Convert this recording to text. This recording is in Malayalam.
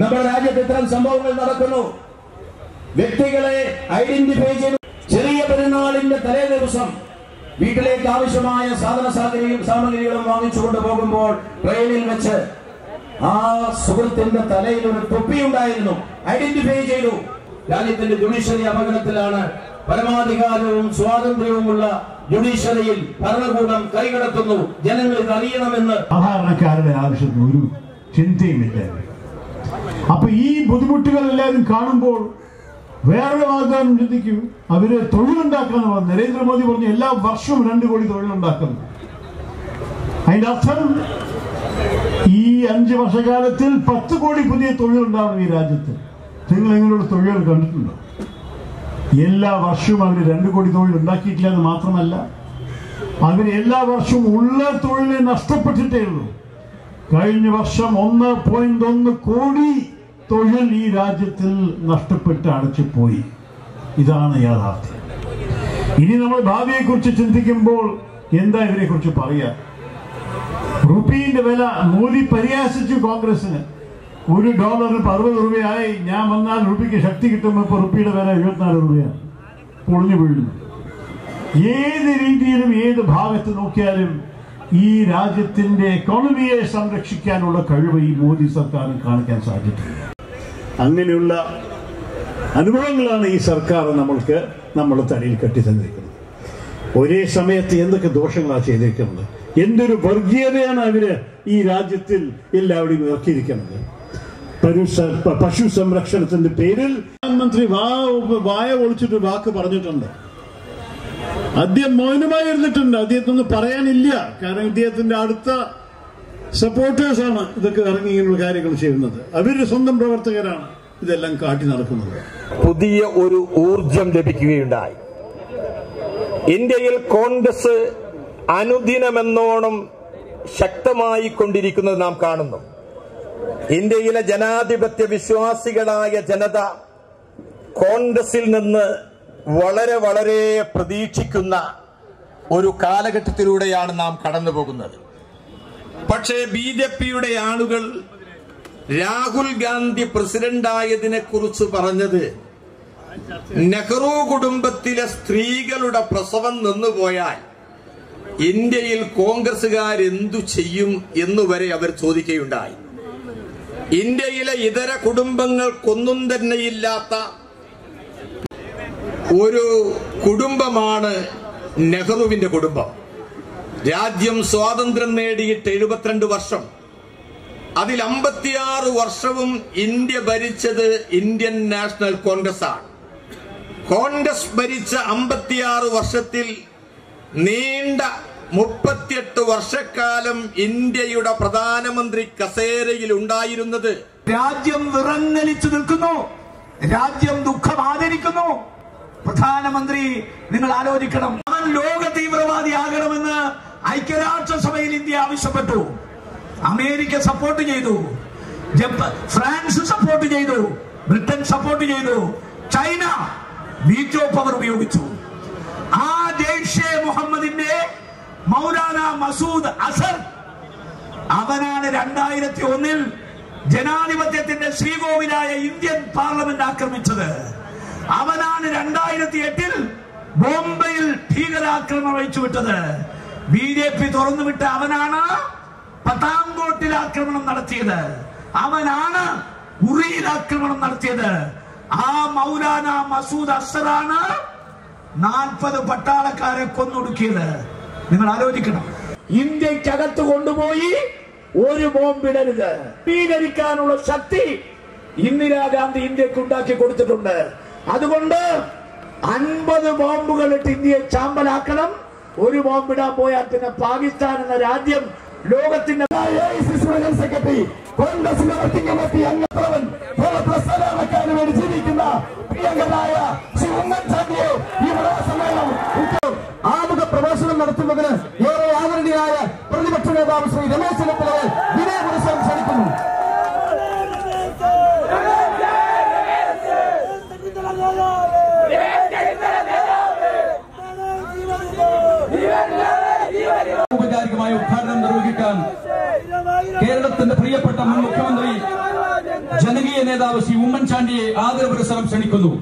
നമ്മുടെ രാജ്യത്ത് ഇത്തരം സംഭവങ്ങൾ നടക്കുന്നു. വ്യക്തികളെ ഐഡന്റിഫൈ ചെയ്ത് ചെറിയ പെരുന്നാളിന്റെ തലേ ദിവസം വീട്ടിലേക്ക് ആവശ്യമായ സാധന സാമഗ്രികളും വാങ്ങിച്ചുകൊണ്ട് പോകുമ്പോൾ ട്രെയിനിൽ വെച്ച് ആ സുഹൃത്തിന്റെ തലയിൽ ഒരു തൊപ്പി ഉണ്ടായിരുന്നു. ഐഡന്റിഫൈ ചെയ്തു. രാജ്യത്തിന്റെ ജുഡീഷ്യറി അപകടത്തിലാണ് പരമാധികാരവും സ്വാതന്ത്ര്യവുമുള്ള ജുഡീഷ്യറിയിൽ ഭരണകൂടം കൈകടത്തുന്നു. ജനങ്ങൾ അറിയണമെന്ന് സാധാരണക്കാരുടെ ആവശ്യത്തിന് ഒരു ചിന്തയുമില്ല. അപ്പൊ ഈ ബുദ്ധിമുട്ടുകൾ എല്ലാവരും കാണുമ്പോൾ വേറൊരു വാഗ്ദാനം ചിന്തിക്കും അവർ തൊഴിലുണ്ടാക്കാന്ന് പറഞ്ഞു. നരേന്ദ്രമോദി പറഞ്ഞു എല്ലാ വർഷവും രണ്ട് കോടി തൊഴിലുണ്ടാക്കുന്നു അതിന്റെ അർത്ഥം ഈ അഞ്ച് വർഷകാലത്തിൽ പത്ത് കോടി പുതിയ തൊഴിലുണ്ടാവണം ഈ രാജ്യത്ത്. നിങ്ങൾ നിങ്ങളുടെ തൊഴിലുകൾ കണ്ടിട്ടുണ്ടോ? എല്ലാ വർഷവും അവർ രണ്ട് കോടി തൊഴിൽ ഉണ്ടാക്കിയിട്ടില്ല എന്ന് മാത്രമല്ല അവർ എല്ലാ വർഷവും ഉള്ള തൊഴിൽ നഷ്ടപ്പെട്ടിട്ടേ ഉള്ളൂ. കഴിഞ്ഞ വർഷം ഒന്ന് പോയിന്റ് ഒന്ന് കോടി തൊഴിൽ ഈ രാജ്യത്തിൽ നഷ്ടപ്പെട്ട് അടച്ചു പോയി ഇതാണ് യാഥാർത്ഥ്യം. ഇനി നമ്മൾ ഭാവിയെ കുറിച്ച് ചിന്തിക്കുമ്പോൾ എന്താ ഇവരെ കുറിച്ച് പറയാ? റുപ്പീന്റെ വില മോദി പരിഹാസിച്ചു കോൺഗ്രസിന് ഒരു ഡോളറിന് അറുപത് രൂപയായി. ഞാൻ വന്നാൽ റുപ്പിക്ക് ശക്തി കിട്ടുമ്പോൾ ഇപ്പൊ റുപ്പിയുടെ വില എഴുപത്തിനാല് രൂപയാണ്. പൊളിഞ്ഞു വീഴുന്നു. ഏത് രീതിയിലും ഏത് ഭാഗത്ത് നോക്കിയാലും ഈ രാജ്യത്തിന്റെ എക്കോണമിയെ സംരക്ഷിക്കാനുള്ള കഴിവ് ഈ മോദി സർക്കാരിന് കാണിക്കാൻ സാധിച്ചിട്ടില്ല അങ്ങനെയുള്ള അനുഭവങ്ങളാണ് ഈ സർക്കാർ നമ്മൾക്ക് നമ്മൾ തലയിൽ കെട്ടി തന്നിരിക്കുന്നത് ഒരേ സമയത്ത് എന്തൊക്കെ ദോഷങ്ങളാണ് ചെയ്തിരിക്കുന്നത്? എന്തൊരു വർഗീയതയാണ് അവർ ഈ രാജ്യത്തിൽ എല്ലാവരും പരു- പശു സംരക്ഷണത്തിന്റെ പേരിൽ പ്രധാനമന്ത്രി വാ വായ ഒളിച്ചിട്ട് വാക്ക് പറഞ്ഞിട്ടുണ്ട്. അദ്ദേഹം മൗനമായി ഇരുന്നിട്ടുണ്ട് അദ്ദേഹത്തൊന്നും പറയാനില്ല. കാരണം ഇദ്ദേഹത്തിന്റെ അടുത്ത സപ്പോർട്ടേഴ്സ് ആണ് ഇതൊക്കെ ഇറങ്ങി ഇങ്ങനെയുള്ള കാര്യങ്ങൾ ചെയ്യുന്നത്. അവരുടെ സ്വന്തം പ്രവർത്തകരാണ് ഇതെല്ലാം കാട്ടി നടക്കുന്നത്. പുതിയ ഒരു ഊർജം ലഭിക്കുകയുണ്ടായി. ഇന്ത്യയിൽ കോൺഗ്രസ് അനുദിനമെന്നോണം ശക്തമായി കൊണ്ടിരിക്കുന്നത് നാം കാണുന്നു. ഇന്ത്യയിലെ ജനാധിപത്യ വിശ്വാസികളായ ജനത കോൺഗ്രസിൽ നിന്ന് വളരെ വളരെ പ്രതീക്ഷിക്കുന്ന ഒരു കാലഘട്ടത്തിലൂടെയാണ് നാം കടന്നു പോകുന്നത് പക്ഷേ ബി ജെ പിയുടെ ആളുകൾ രാഹുൽ ഗാന്ധി പ്രസിഡന്റായതിനെ കുറിച്ച് പറഞ്ഞത് നെഹ്റു കുടുംബത്തിലെ സ്ത്രീകളുടെ പ്രസവം നിന്നുപോയാൽ ഇന്ത്യയിൽ കോൺഗ്രസുകാർ എന്തു ചെയ്യും എന്നുവരെ അവർ ചോദിക്കുകയുണ്ടായി. ഇന്ത്യയിലെ ഇതര കുടുംബങ്ങൾക്കൊന്നും തന്നെ ഇല്ലാത്ത ഒരു കുടുംബമാണ് നെഹ്റുവിന്റെ കുടുംബം. രാജ്യം സ്വാതന്ത്ര്യം നേടിയിട്ട് എഴുപത്തിരണ്ട് വർഷം. അതിൽ അമ്പത്തിയാറ് വർഷവും ഇന്ത്യ ഭരിച്ചത് ഇന്ത്യൻ നാഷണൽ കോൺഗ്രസ് ആണ് കോൺഗ്രസ് ഭരിച്ച അമ്പത്തിയാറ് വർഷത്തിൽ നീണ്ട മുപ്പത്തിയെട്ട് വർഷക്കാലം ഇന്ത്യയുടെ പ്രധാനമന്ത്രി കസേരയിൽ ഉണ്ടായിരുന്നത്. രാജ്യം വിറങ്ങലിച്ചു നിൽക്കുന്നു. രാജ്യം ദുഃഖം ആചരിക്കുന്നു പ്രധാനമന്ത്രി നിങ്ങൾ ആലോചിക്കണം. അവൻ ലോക തീവ്രവാദിയാകണമെന്ന് ഐക്യരാഷ്ട്രസഭയിൽ ഇന്ത്യ ആവശ്യപ്പെട്ടു. അമേരിക്ക സപ്പോർട്ട് ചെയ്തു. ഫ്രാൻസ് സപ്പോർട്ട് ചെയ്തു. ബ്രിട്ടൻ സപ്പോർട്ട് ചെയ്തു. ചൈന വീറ്റോ പവർ ഉപയോഗിച്ചു. ആ ജെയ്ഷെ മുഹമ്മദിന്റെ മൗലാന മസൂദ് അസർ അവനാണ് രണ്ടായിരത്തി ഒന്നിൽ ജനാധിപത്യത്തിന്റെ ശ്രീകോവിലായ ഇന്ത്യൻ പാർലമെന്റ് ആക്രമിച്ചത്. അവനാണ് രണ്ടായിരത്തി എട്ടിൽ ബോംബെയിൽ ഭീകരാക്രമണം അഴിച്ചുവിട്ടത്. ബി ജെ പി തുറന്നുവിട്ട അവനാണ് പത്താംകോട്ടിൽ ആക്രമണം നടത്തിയത്. അവനാണ് ഉറിയിൽ ആക്രമണം നടത്തിയത്. ആ മൗലാന മസൂദ് അസറാണ് നാൽപ്പത് പട്ടാളക്കാരെ കൊന്നൊടുക്കിയത്. നിങ്ങൾ ആലോചിക്കണം. ഇന്ത്യക്കകത്ത് കൊണ്ടുപോയി ഒരു ബോംബിടരുത്. സ്വീകരിക്കാനുള്ള ശക്തി ഇന്ദിരാഗാന്ധി ഇന്ത്യയ്ക്ക് ഉണ്ടാക്കി കൊടുത്തിട്ടുണ്ട്. അതുകൊണ്ട് അൻപത് ബോംബുകൾ ഇട്ട് ഇന്ത്യയെ ചാമ്പലാക്കണം. ഒരു ബോംബിടാൻ പോയാൽ പിന്നെ പാകിസ്ഥാൻ എന്ന രാജ്യം ലോകത്തിന്റെ സെക്രട്ടറി വേണ്ടി ജീവിക്കുന്ന ആമുഖ പ്രഭാഷണം നടത്തുന്നതിന് ഏറെ ആദരണീയായ പ്രതിപക്ഷ നേതാവ് ശ്രീ രമേശ് ചെന്നിത്തലയെ വിനയപുരസ്സരം ക്ഷണിക്കുന്നു ഔപചാരികമായ ഉദ്ഘാടനം നിർവഹിക്കാൻ കേരളത്തിന്റെ പ്രിയപ്പെട്ട മുൻ മുഖ്യമന്ത്രി ജനകീയ നേതാവ് ശ്രീ ഉമ്മൻചാണ്ടിയെ ആദരപുരസരം ക്ഷണിക്കുന്നു.